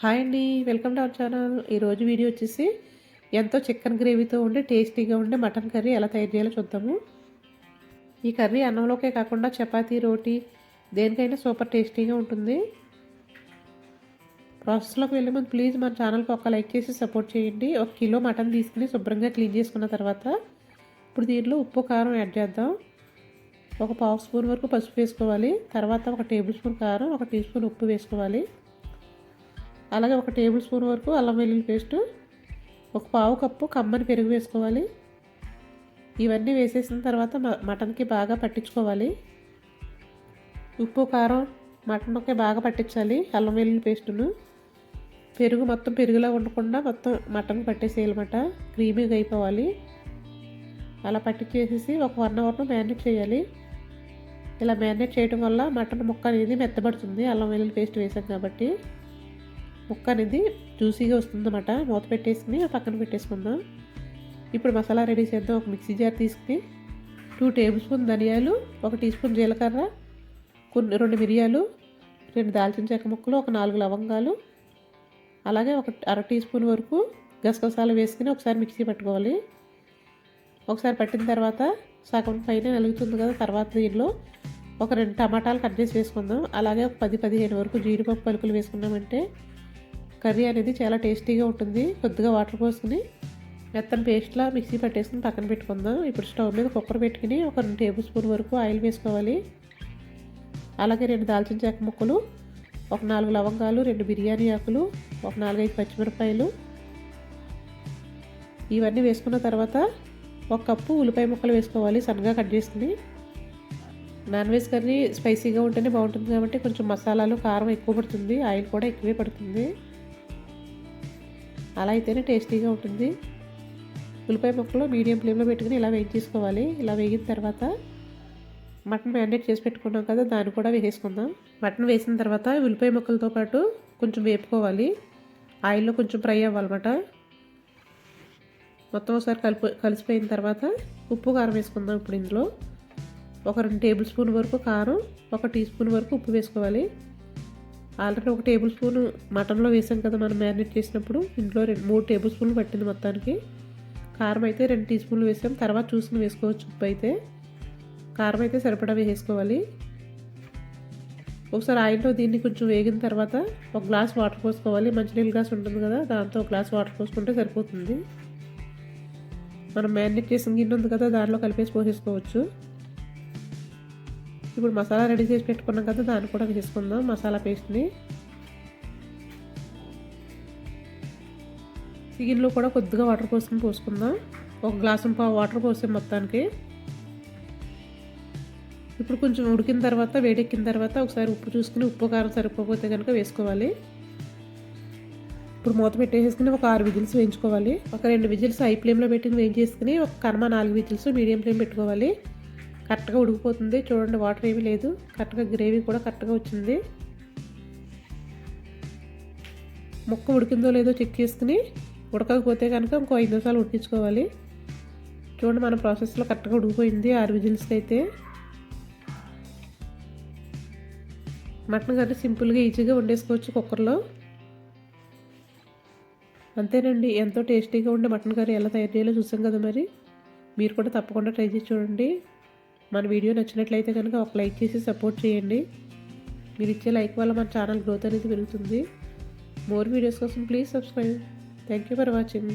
Hi అండి welcome to our channel. ఈరోజు video వచ్చేసి ఎంతో చికెన్ గ్రేవీతో ఉండి టేస్టీగా ఉండే మటన్ కర్రీ ఎలా తయారు చేయాలో చూద్దాము. ఈ కర్రీ అన్నంలోకే కాకుండా చపాతీ రోటీ దేనికైనా సూపర్ టేస్టీగా ఉంటుంది. ప్రాసెస్లోకి వెళ్ళే ముందు ప్లీజ్ మన ఛానల్కి ఒక లైక్ చేసి సపోర్ట్ చేయండి. ఒక కిలో మటన్ తీసుకుని శుభ్రంగా క్లీన్ చేసుకున్న తర్వాత ఇప్పుడు దీంట్లో ఉప్పు కారం యాడ్ చేద్దాం. ఒక పావు స్పూన్ వరకు పసుపు వేసుకోవాలి. తర్వాత ఒక టేబుల్ స్పూన్ కారం ఒక టీ స్పూన్ ఉప్పు వేసుకోవాలి. అలాగే ఒక టేబుల్ స్పూన్ వరకు అల్లం వెల్లుల్లి పేస్టు ఒక పావు కప్పు కమ్మని పెరుగు వేసుకోవాలి. ఇవన్నీ వేసేసిన తర్వాత మటన్కి బాగా పట్టించుకోవాలి. ఉప్పు కారం మటన్కి బాగా పట్టించాలి అల్లం వెల్లుల్లి పేస్టును. పెరుగు మొత్తం పెరుగులా ఉండకుండా మొత్తం మటన్ పట్టేసేయాలన్నమాట క్రీమీగా అయిపోవాలి. అలా పట్టించేసేసి ఒక వన్ అవర్ను మ్యారినేట్ చేయాలి. ఇలా మ్యారినేట్ చేయడం వల్ల మటన్ ముక్క అనేది మెత్తబడుతుంది. అల్లం వెల్లుల్లి పేస్ట్ వేసాం కాబట్టి. ముక్క అనేది జ్యూసీగా వస్తుందన్నమాట. మూత పెట్టేసుకుని పక్కన పెట్టేసుకుందాం. ఇప్పుడు మసాలా రెడీ చేద్దాం. ఒక మిక్సీ జార్ తీసుకుని టూ టేబుల్ స్పూన్ ధనియాలు ఒక టీ స్పూన్ జీలకర్ర కొన్ని రెండు మిరియాలు రెండు దాల్చిన చెక్క ముక్కలు ఒక నాలుగు లవంగాలు అలాగే ఒక అర టీ స్పూన్ వరకు గసగసాలు వేసుకుని ఒకసారి మిక్సీ పట్టుకోవాలి. ఒకసారి పట్టిన తర్వాత సగం పైన వెలుగుతుంది కదా తర్వాత దీనిలో ఒక రెండు టమాటాలు కట్ చేసి వేసుకుందాం. అలాగే ఒక పది పదిహేను వరకు జీడిపప్పు పలుకులు వేసుకున్నామంటే కర్రీ అనేది చాలా టేస్టీగా ఉంటుంది. కొద్దిగా వాటర్ పోసుకుని మెత్తని పేస్ట్లా మిక్సీ పట్టేసుకుని పక్కన పెట్టుకుందాం. ఇప్పుడు స్టవ్ మీద కుక్కర్ పెట్టుకుని ఒక రెండు టేబుల్ స్పూన్ వరకు ఆయిల్ వేసుకోవాలి. అలాగే రెండు దాల్చిన చెక్క ముక్కలు ఒక నాలుగు లవంగాలు రెండు బిర్యానీ ఆకులు ఒక నాలుగైదు పచ్చిమిరపకాయలు. ఇవన్నీ వేసుకున్న తర్వాత ఒక కప్పు ఉల్లిపాయ ముక్కలు వేసుకోవాలి సన్నగా కట్ చేసుకుని. నాన్ వెజ్ కర్రీ స్పైసీగా ఉంటేనే బాగుంటుంది కాబట్టి కొంచెం మసాలాలు కారం ఎక్కువ పడుతుంది. ఆయిల్ కూడా ఎక్కువే పడుతుంది. అలా అయితేనే టేస్టీగా ఉంటుంది. ఉల్లిపాయ ముక్కలు మీడియం ఫ్లేమ్లో పెట్టుకుని ఇలా వేయించేసుకోవాలి. చేసుకోవాలి ఇలా వేగిన తర్వాత మటన్ మ్యారినేట్ చేసి పెట్టుకున్నాం కదా దాన్ని కూడా వేసేసుకుందాం. మటన్ వేసిన తర్వాత ఉల్లిపాయ ముక్కలతో పాటు కొంచెం వేపుకోవాలి. ఆయిల్లో కొంచెం ఫ్రై అవ్వాలన్నమాట. మొత్తం ఒకసారి కలిపి కలిసిపోయిన తర్వాత ఉప్పు కారం వేసుకుందాం ఇప్పుడు ఇందులో. ఒక రెండు టేబుల్ స్పూన్ వరకు కారం ఒక టీ స్పూన్ వరకు ఉప్పు వేసుకోవాలి. ఆల్రెడీ ఒక టేబుల్ స్పూన్ మటన్లో వేసాం కదా మనం మ్యారినేట్ చేసినప్పుడు. ఇంట్లో రెండు మూడు టేబుల్ స్పూన్లు పట్టింది మొత్తానికి. కారం అయితే రెండు టీ స్పూన్లు వేసాం. తర్వాత చూసుకుని వేసుకోవచ్చు ఉప్పు అయితే. కారం అయితే సరిపడా వేసుకోవాలి ఒకసారి ఆయిల్లో దీన్ని కొంచెం వేగిన తర్వాత ఒక గ్లాస్ వాటర్ పోసుకోవాలి. మంచినీళ్ళ గ్లాస్ ఉంటుంది కదా దాంతో ఒక గ్లాస్ వాటర్ పోసుకుంటే సరిపోతుంది. మనం మ్యారినేట్ చేసిన గిన్నె ఉంది కదా దాంట్లో కలిపేసి పోసేసుకోవచ్చు. ఇప్పుడు మసాలా రెడీ చేసి పెట్టుకున్నాం కదా దాన్ని కూడా వేసుకుందాం మసాలా పేస్ట్ని. చికెన్లో కూడా కొద్దిగా వాటర్ పోసుకుని పోసుకుందాం. ఒక గ్లాసు పావు వాటర్ పోసే మొత్తానికి. ఇప్పుడు కొంచెం ఉడికిన తర్వాత వేడెక్కిన తర్వాత ఒకసారి ఉప్పు చూసుకుని ఉప్పు కారం సరిపోతే కనుక వేసుకోవాలి. ఇప్పుడు మూత పెట్టేసుకుని ఒక ఆరు విజిల్స్ వేయించుకోవాలి. ఒక రెండు విజిల్స్ హై ఫ్లేమ్లో పెట్టి వేయించేసుకుని ఒక కర్మ నాలుగు విజిల్స్ మీడియం ఫ్లేమ్ పెట్టుకోవాలి. కరెక్ట్గా ఉడికిపోతుంది. చూడండి వాటర్ ఏమీ లేదు. కరెక్ట్గా గ్రేవీ కూడా కరెక్ట్గా వచ్చింది. ముక్క ఉడికిందో లేదో చెక్ చేసుకుని ఉడకకపోతే కనుక ఇంకో ఐదు నిమిషాలు ఉడికించుకోవాలి. చూడండి మన ప్రాసెస్లో కరెక్ట్గా ఉడికిపోయింది ఆరు విజిల్స్కి అయితే. మటన్ కర్రీ సింపుల్గా ఈజీగా వండేసుకోవచ్చు కుక్కర్లో. అంతేనండి ఎంతో టేస్టీగా ఉండే మటన్ కర్రీ ఎలా తయారు చేయాలో చూసాం కదా మరి. మీరు కూడా తప్పకుండా ట్రై చేసి చూడండి. మన వీడియో నచ్చినట్లయితే కనుక ఒక లైక్ చేసి సపోర్ట్ చేయండి. మీరు ఇచ్చే లైక్ వల్ల మన ఛానల్ గ్రోత్ అనేది పెరుగుతుంది. మోర్ వీడియోస్ కోసం please subscribe. Thank you for watching